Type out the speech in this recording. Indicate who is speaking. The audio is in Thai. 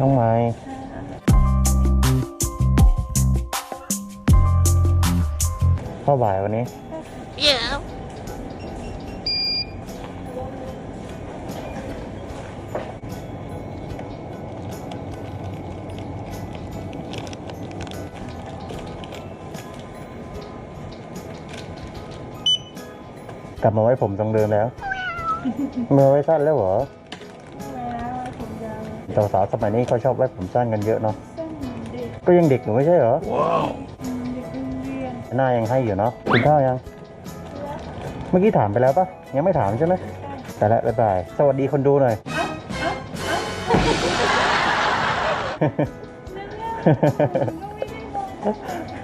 Speaker 1: น้องไม้พ่อบ่ายวันนี้
Speaker 2: Yeah.
Speaker 1: กลับมาไว้ผมตรงเดิมแล้วเมื่อไว้สั้นแล้วเหรอ
Speaker 3: แล้วผมยาว
Speaker 1: สาวสาวๆสมัยนี้เขาชอบไว้ผมสั้นกันเยอะเนาะ
Speaker 3: สั้นเด็ก
Speaker 1: ก็ยังเด็กอยู่ไม่ใช่เหรอ
Speaker 3: เด็กโรงเรียน
Speaker 1: หน้ายังให้อยู่เนาะกินข้าวยัง เมื่อกี้ถามไปแล้วปะยังไม่ถามใช่ไหมแต่ละบ๊ายบาย สวัสดีคนดูหน่อย
Speaker 3: ก็ไม่ได้บอก